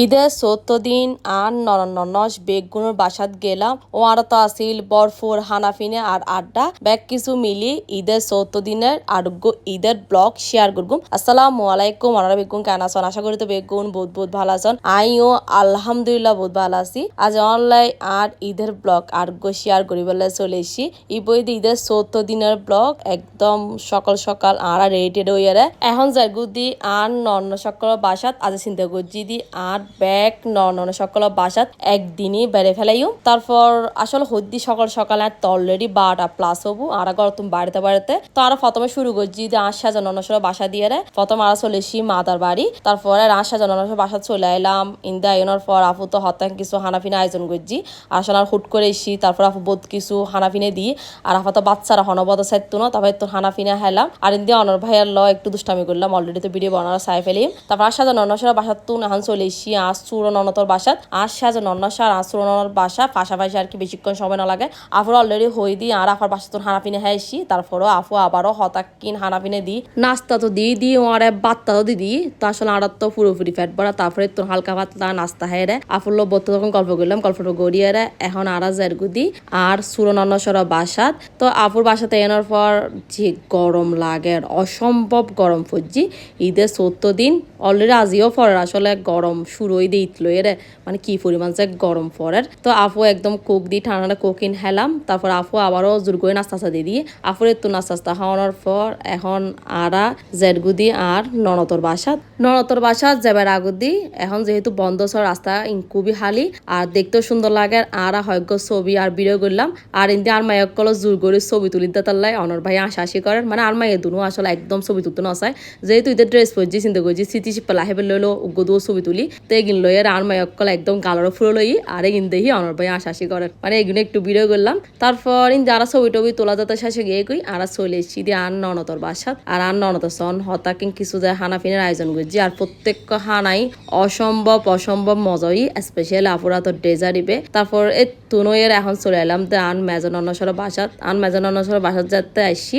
ঈদের চৌদ্দ দিন আর নরননস বেগুনের বাসাত গেলাম ও আর তো আসিল বরফুর, হানাফিনে আর আড্ডা। ব্যাগ কিছু মিলি ঈদের চৌদ্দ দিনের আরোগ্য ঈদের ব্লগ শেয়ার করগুম। আসসালামু আলাইকুম আনারা বেগুন কেন আছেন? আশা করি তো বেগুন বহুত বহুত ভালো আছেন। আইও আলহামদুলিল্লাহ বহুত ভালো আছি। আজ অনলাইন আর ঈদের ব্লগ আরোগ্য শেয়ার করি বলে চলে এসি এই বই ঈদের চৌদ্দ দিনের ব্লগ একদম সকাল সকাল আর রেডি হইয়ারে। এখন জাগুদি আর নন্ন সকল বাসাত, আজ চিন্তা করছি দি আর ব্যাগ নন সকল বাসাত একদিনই বেড়ে ফেলাইও। তারপর আসলে হদ্দি সকাল সকাল আর অলরেডি বারোটা প্লাস হব। আর আগর তুমি বাড়িতে বাড়িতে। তো আর প্রথমে শুরু করছি যে আশা জননসর বাসা দিয়ে রে। প্রথম আর চলে এসি মাদার বাড়ি। তারপরে আশা জননসর বাসা চলে এলাম ইন্দা আইনের পর আপু তো হতাং কিছু হানাফিনা আয়োজন করছি। আসলে আর হুট করে এসি তারপর আপু বোধ কিছু হানাফিনে দিই। আর আপা তো বাচ্চারা হনবদ সাইতো না তারপর তো হানাফিনা হেলাম। আর ইন্দি অনর ভাইয়ের ল একটু দুষ্টামি করলাম। অলরেডি তো ভিডিও বানানো সাই ফেলি তারপর আশা জননসর বাসার তো এখন চলে এসি আজ চুর ননতর বাসাত আর সাজ নন্নসার আর চুর ননর বাসা, পাশাপাশি আর কি বেশিক্ষণ সময় না লাগে আফর অলরেডি হই দি, আর আফার বাসা তো হানাপিনে হ্যাঁ এসি, তারপরও আফু আবারও হতাকিন হানাপিনে দি। নাস্তা তো দিয়ে দি আর বাত্তা তো দি দি, তো আসলে আর তো পুরোপুরি ফ্যাট ভরা তারপরে তো হালকা পাতলা নাস্তা হ্যাঁ রে। আফুর লোক তখন গল্প করলাম গল্পটা গড়িয়ে রে এখন আর জের গুদি আর সুর নন্নসর বাসাত। তো আফুর বাসাতে এনার পর যে গরম লাগে অসম্ভব গরম ফুজি ঈদের চৌদ্দ দিন অলরেডি আজিও পরে আসলে গরম শুরু হয়ে দিয়ে ইতলো এর। মানে কি পরিমাণ যে গরম পরের তো আফু একদম কোক দিয়ে ঠান্ডা কোকিন হেলাম, তারপর আফু আবারও জোর করে নাস্তা নাস্তা দিয়ে দিয়ে আফুর একটু নাস্তা নাস্তা খাওয়ানোর পর এখন আরা, জেরগুদি আর ননতর বাসাত ননতর বাসাত যাবার আগুদি এখন যেহেতু বন্ধ সব রাস্তা খুবই হালি, আর দেখতেও সুন্দর লাগে, আর হয়জ্ঞ ছবি আর ভিডিও করলাম, আর ইন্দি আর মায়ক কল জোর করে ছবি তুলি তাল্লাই অনর ভাই আশাশি করেন। মানে আর মায়ের দুনো আসলে একদম ছবি তুলতে নসায় যেহেতু ইদের ড্রেস পরছি, চিন্তা করছি, স্মৃতি পেলা হেবে লইলো উগ্গদুও ছবি তুলি। তো এগিন লই আর মায়ক কল একদম গালারও ফুলো লই আর এগিন দেখি অনর ভাই আশাশি করেন মানে এগুলো একটু ভিডিও করলাম। তারপর ইন যারা ছবি টবি তোলা যাতে শেষে গিয়ে কই, আর চলে এসছি দিয়ে আর ননতর বাসাত। আর আর ননতর সন হতাকিন কিছু যায় হানাফিনের আয়োজন করছি। আর প্রত্যেক হানাই অসম্ভব অসম্ভব মজাই স্পেশাল আপুরা তো ডেজার দিবে। তারপর এই তুনইয়ের এখন চলে এলাম তো আন মেজন অনসর বাসাত। আন মেজন অনসর বাসাত যাতে আসছি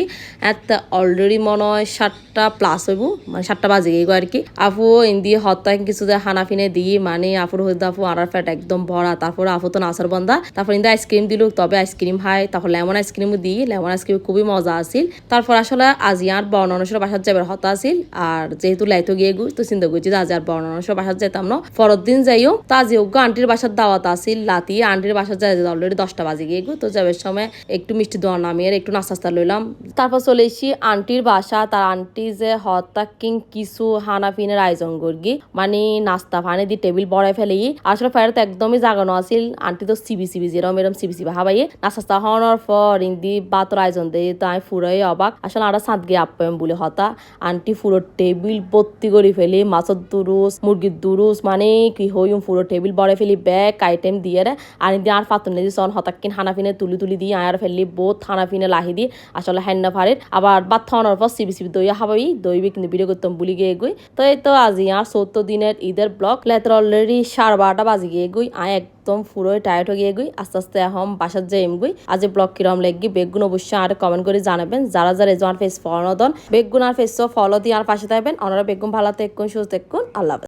এতে অলরেডি মনে হয় সাতটা প্লাস হইব মানে সাতটা বাজে গিয়ে আর কি। আপু, ইন্দি হত্যায় কিছু যে হানাফিনে দিই মানে আপুর হইতে আপু আর ফ্যাট একদম ভরা। তারপর আপু তো নাচার বন্ধা তারপর ইন্দা আইসক্রিম দিল তবে আইসক্রিম খাই। তারপর লেমন আইসক্রিমও দিই লেমন আইসক্রিম খুবই মজা আছিল। তারপর আসলে আজি আর বর্ণনসর বাসাত যাবার হতা আছিল। আর যেহেতু লাইতো গিয়ে গু, তো চিন্তা করছি যে আজ আর বর্ণনসর বাসাত যেতাম না। পরের দিন যাইও, তা আজি ওগো আন্টির বাসার দাওয়াত আছিল। লাতি আন্টির বাসার যাই অলরেডি দশটা বাজে গিয়ে গু, তো যাবার সময় একটু মিষ্টি দোয়া নামিয়ে একটু নাস্তা লইলাম। তারপর চলে এসি আন্টির বাসা। তার আন্টি যে হতা কিং কিছু হানাফিনের আয়োজন করগি। মানে নাস্তা পানি দিয়ে টেবিল বড়াই ফেলে আসলে ফেরত একদমই জাগানো আছিল। আন্টি তো সিবি সিবি যেরম এরম সিবি সিবি হাবাইয়ে নাস্তা খাওয়ানোর পর ইন্দি বাতর আয়োজন দেয় তো আমি ফুরাই অবাক। আসলে আরও সাত গিয়ে আপ্যায়ন বলে হতা। আন্টি পুরো টেবিল ভর্তি করে ফেলি। মাছের দুরুস, মুরগির দুরুস মানে কি হইম পুরো টেবিল বড়াই ফেলি, ব্যাগ, আইটেম দিয়ে রে। আর ইন্দি আর ফাতুন নেই সন হতাক্কিন হানাফিনে তুলি তুলি দিয়ে আয়ার ফেললি বোধ হানাফিনে লাহি দিয়ে। আসলে হ্যান্না ফারের। আবার বাদ খাওয়ানোর পর সিবি সিবি দইয়া হাবাই দইবে কিন্তু ভিডিও করতাম বুলি গিয়ে গুই তো তো আজি আর চৌদ্দ দিনের ঈদের ব্লক লেতর অলরেডি সাড়ে বারোটা বাজি গিয়ে গুই আয় একদম পুরোই টায়ার্ড হয়ে গিয়ে গুই আস্তে আস্তে এখন বাসার যে এমগুই আজি ব্লক কিরম লেগি বেগুন অবশ্যই আর কমেন্ট করে জানাবেন। যারা যারা এজন ফেস ফলো দন বেগুন আর ফেস ফলো দিয়ে আর পাশে থাকবেন ওনারা বেগুন ভালো থাকুন সুস্থ থাকুন আল্লাহ।